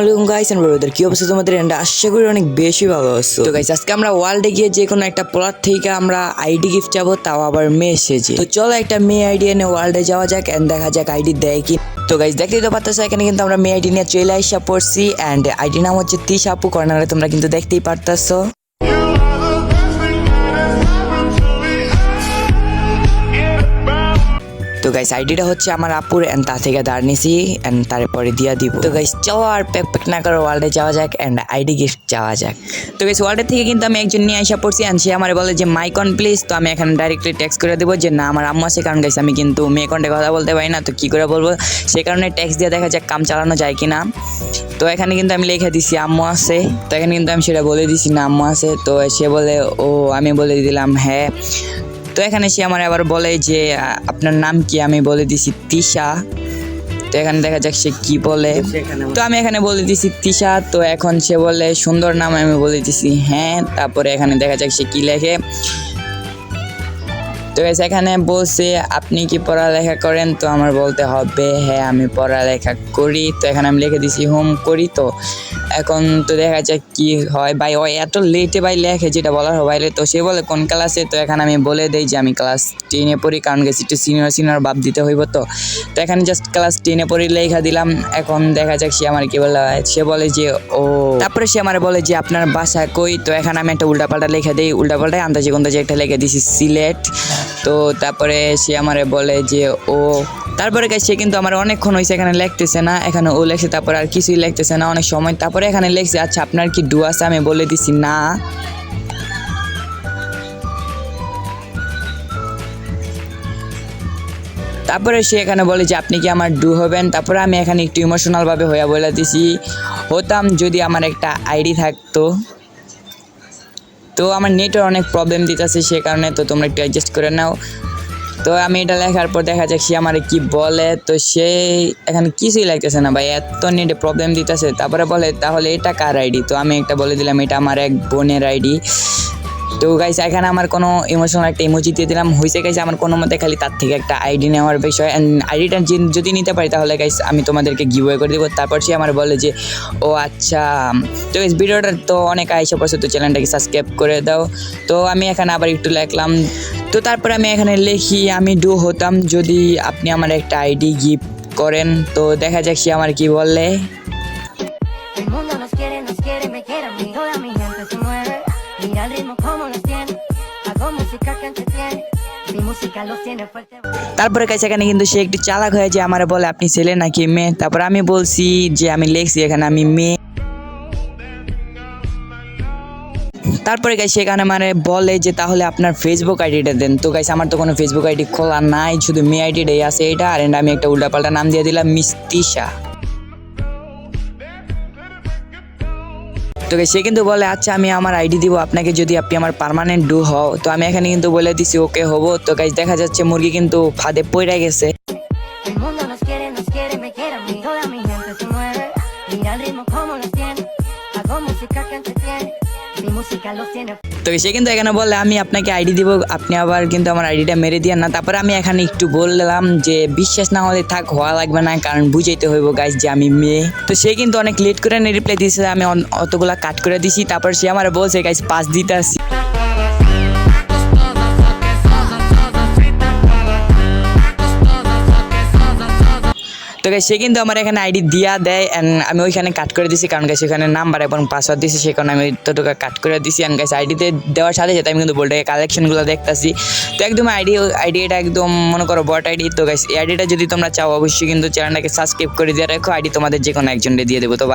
আলাইকুম কি তোমাদের? অনেক বেশি ভালো আজকে আমরা ওয়ার্ল্ডে গিয়ে একটা থেকে আমরা আইডি গিফট যাব তাও আবার মেসেজে তো চলো একটা মেয়ে ওয়ার্ল্ডে যাওয়া যাক দেখা যাক আইডি দেয় কি। তো দেখতেই তো এখানে কিন্তু আমরা মেয়ে আইডি নিয়ে চলে পড়ছি। আইডি নাম হচ্ছে তোমরা কিন্তু দেখতেই পারতেছো। তো গাইস আইডিটা হচ্ছে আমার আপুর এন্ড তা থেকে দাঁড় নিছি এন্ড তারপরে দিয়া দিব। তো গাইস চলো আর প্যাক না করে ওয়ার্ল্ডে যাওয়া যাক এন্ড আইডি গিফট যাওয়া যাক। তো গাইস ওয়ার্ল্ডের থেকে কিন্তু আমি একজন নিয়ে আসা পড়ছি এন্ড সে আমার বলে যে মাইকন প্লিজ তো আমি এখানে ডাইরেক্টলি টেক্সট করে দেবো যে, না, আমার আম্মু আছে কারণ গাইস আমি কিন্তু মেয়ে কন্টে কথা বলতে পারি না, তো কি করে বলব? সেই কারণে টেক্সট দিয়ে দেখা যাক কাম চালানো যায় কি না তো এখানে কিন্তু আমি লিখে দিছি, আম্মু আছে। তো এখানে কিন্তু আমি সেটা বলে দিছি, না, আম্মু আছে। তো সে বলে, ও, আমি বলে দিলাম হ্যাঁ। তো এখানে সে আমার আবার বলে যে আপনার নাম কি? আমি বলে দিছি তিশা। তো এখানে দেখা যাক সে কি বলে তো আমি এখানে বলে দিছি তিশা। তো এখন সে বলে সুন্দর নাম আমি বলে দিছি হ্যাঁ। তারপরে এখানে দেখা যাক সে কি লেখে। তো guys, এখানে বলছে আপনি কি পড়ালেখা করেন? তো আমার বলতে হবে হ্যাঁ আমি পড়ালেখা করি। তো এখানে আমি লিখে দিছি হোম করি তো। এখন তো দেখা যাক কি হয়। ভাই ও এত লেটে ভাই লেখে যেটা বলার হয় তো সে বলে কোন ক্লাসে তো এখানে আমি বলে দেই যে আমি ক্লাস টেনে পড়ি কারণ গেছি একটু সিনিয়র সিনিয়র ভাব দিতে হইব তো। তো এখানে জাস্ট ক্লাস টেনে পড়ি লেখা দিলাম। এখন দেখা যাক সে আমার কি বলে সে বলে যে ও। তারপরে সে আমার বলে যে আপনার বাসা কই? তো এখানে আমি একটা উল্টাপাল্টা লিখে দিই। উল্টাপাল্টায় আন্দাজে কোন্দাজে একটা লিখে দিছি সিলেট। তো তারপরে সে আমারে বলে যে, ও তারপরে সে কিন্তু আমার অনেকক্ষণ হয়েছে এখানে লিখতেছে না, এখানে ও লেখছে, তারপরে আর কিছুই লিখতেছে না, অনেক সময়। তারপরে এখানে লিখছে আচ্ছা আপনার কি ডু আছে? আমি বলে দিছি, না। তারপরে সে এখানে বলে যে, আপনি কি আমার ডু হবেন? তারপরে আমি এখানে একটু ইমোশনালভাবে হইয়া বলে দিছি, হতাম যদি আমার একটা আইডি থাকতো। তো আমার নেটের অনেক প্রবলেম দিতেছে, সে কারণে তো তোমরা একটু অ্যাডজাস্ট করে নাও। তো আমি এটা লেখার পর দেখা যাক সে আমার কি বলে। তো সে এখানে কিছুই লাগতেছে না ভাই, এত নেটে প্রবলেম দিতেছে। তারপরে বলে, তাহলে এটা কার আইডি তো আমি একটা বলে দিলাম, এটা আমার এক বোনের আইডি তো গাইস এখানে আমার কোনো ইমোশনাল একটা ইমোজি দিয়ে দিলাম। হয়েছে গাইস আমার কোনো মতে খালি তার থেকে একটা আইডি নেওয়ার বিষয়। অ্যান্ড আইডিটা যদি নিতে পারি তাহলে গাইস আমি তোমাদেরকে গিভওয়ে করে দেবো। তারপর সে আমার বলে যে, ও আচ্ছা। তো গাইস ভিডিওটা তো অনেক আইসা পড়ছে, তো চ্যানেলটাকে সাবস্ক্রাইব করে দাও। তো আমি এখানে আবার একটু লিখলাম। তো তারপরে আমি এখানে লিখি, আমি ডু হতাম যদি আপনি আমার একটা আইডি গিফট করেন। তো দেখা যাক সে আমার কি বলে। El ritmo como lo tiene. Hago música que entretiene. তারপরে কাছে এখানে কিন্তু সে একটু চালাক হয়ে যে আমার বলে, আপনি ছেলে নাকি মেয়ে তারপর আমি বলছি যে, আমি লিখছি এখানে আমি মেয়ে তারপরে গাইস সেখানে মানে বলে যে, তাহলে আপনার ফেসবুক আইডিটা দেন তো গাইস আমার তো কোনো ফেসবুক আইডি খোলা নাই, শুধু মেয়ে আইডিটাই আছে, এটা আর আমি একটা উল্টাপাল্টা নাম দিয়ে দিলাম, মিস্তিশা তোকে সে কিন্তু বলে আচ্ছা আমি আমার আইডি দিব, আপনাকে যদি আপনি আমার পারমানেন্ট ডু হও। তো আমি এখানে কিন্তু বলে দিছি, ওকে, হব। তো গাইজ দেখা যাচ্ছে মুরগি কিন্তু ফাদে পড়ে গেছে। তো সে কিন্তু এখানে বললে আমি আপনাকে আইডি দিব, আপনি আবার কিন্তু আমার আইডিটা মেরে দিয়ে না। তারপরে আমি এখানে একটু বললাম যে, বিশ্বাস না হলে থাক, হওয়া লাগবে না, কারণ বুঝাইতে হইব গাইজ যে আমি মেয়ে। তো সে কিন্তু অনেক লেট করে রিপ্লাই দিয়েছে আমি অতগুলা কাট করে দিছি। তারপর সে আমার বলছে গাইজ পাস দিতে আসি তো সে কিন্তু আমার এখানে আইডি দিয়া দেয় অ্যান্ড আমি ওইখানে কাট করে দিছি কারণ গাছ ওইখানে নাম্বার এবং পাসওয়ার্ড দিছি সে কারণে আমি ততটুকু কাট করে দিছি অ্যান্ড গাছ আইডিতে দেওয়ার সাথে সাথে আমি কিন্তু বোল্ডে কালেকশনগুলো দেখতেছি তো একদম আইডি আইডি এটা একদম মনে করো বট আইডি তো গাইস এই আইডিটা যদি তোমরা চাও, অবশ্যই কিন্তু চ্যানেলটাকে সাবস্ক্রাইব করে দিয়ে রাখো আইডি তোমাদের যে কোনো একজনকে দিয়ে দেবো, তো.